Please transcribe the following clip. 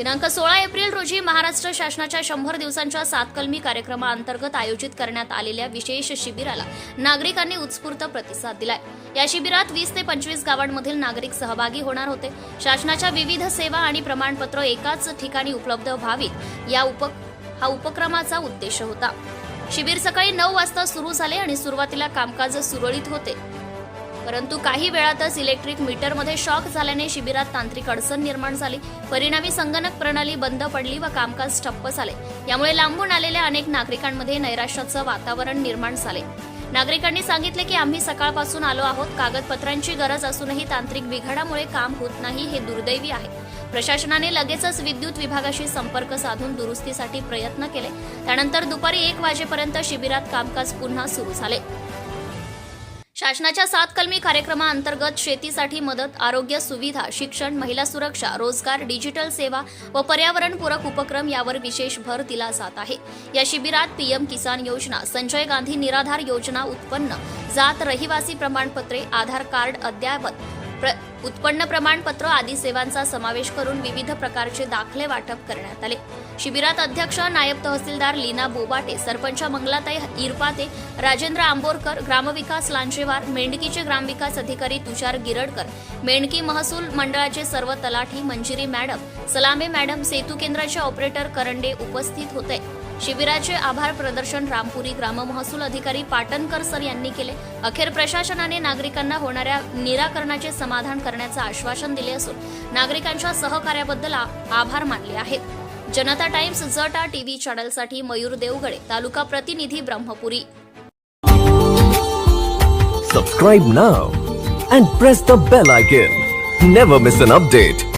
दिनांक सोळा एप्रिल रोजी महाराष्ट्र शासनाच्या शंभर दिवसांच्या सातकलमी कार्यक्रमाअंतर्गत आयोजित करण्यात आलेल्या विशेष शिबिराला नागरिकांनी उत्स्फूर्त प्रतिसाद दिलाय. या शिबिरात वीस ते पंचवीस गावांमधील नागरिक सहभागी होणार होते. शासनाच्या विविध सेवा आणि प्रमाणपत्र एकाच ठिकाणी उपलब्ध व्हावीत या उप हा उपक्रमाचा उद्देश होता. शिबिर सकाळी नऊ वाजता सुरू झाले आणि सुरुवातीला कामकाज सुरळीत होते. परंतु काही वेळातच इलेक्ट्रिक मीटरमध्ये शॉक झाल्याने शिबिरात तांत्रिक अडचण निर्माण झाली. परिणामी संगणक प्रणाली बंद पडली व कामकाज ठप्प झाले. यामुळे लांबून आलेल्या अनेक नागरिकांमध्ये नैराश्याचं वातावरण निर्माण झाले. नागरिकांनी सांगितले की आम्ही सकाळपासून आलो आहोत. कागदपत्रांची गरज असूनही तांत्रिक बिघाडामुळे काम होत नाही हे दुर्दैवी आहे. प्रशासनाने लगेचच विद्युत विभागाशी संपर्क साधून दुरुस्तीसाठी प्रयत्न केले. त्यानंतर दुपारी एक वाजेपर्यंत शिबिरात कामकाज पुन्हा सुरू झाले. शासनाच्या सात कलमी कार्यक्रमाअंतर्गत शेतीसाठी मदत आरोग्य सुविधा शिक्षण महिला सुरक्षा रोजगार डिजिटल सेवा व पर्यावरणपूरक उपक्रम यावर विशेष भर दिला जात आहे. या शिबिरात पीएम किसान योजना संजय गांधी निराधार योजना उत्पन्न जात रहिवासी प्रमाणपत्रे आधार कार्ड अद्ययावत प्र- उत्पन्न प्रमाणपत्र आदी सेवांचा समावेश करून विविध प्रकारचे दाखले वाटप करण्यात आले. शिबिरात अध्यक्ष नायब तहसीलदार लीना बोबाटे सरपंच मंगलाताई इरपाते राजेंद्र आंबोरकर ग्रामविकास लांचेवार मेंढकीचे ग्रामविकास अधिकारी तुषार गिरडकर मेंढकी महसूल मंडळाचे सर्व तलाठी मंजिरी मॅडम सलामे मॅडम सेतू केंद्राचे ऑपरेटर करंडे उपस्थित होते. शिबिराचे आभार प्रदर्शन रामपुरी ग्राममहसूल अधिकारी पाटणकर सर यांनी केले अखेर प्रशासनाने नागरिकांना होणाऱ्या निराकरणाचे समाधान करण्याचं आश्वासन दिले असून नागरिकांच्या सहकार्याबद्दल आ- आभार मानले आहेत जनता टाइम्स जटा टीव्ही चॅनलसाठी मयूर देवगडे तालुका प्रतिनिधी Brahmapuri Subscribe now and press the bell icon. Never miss an update.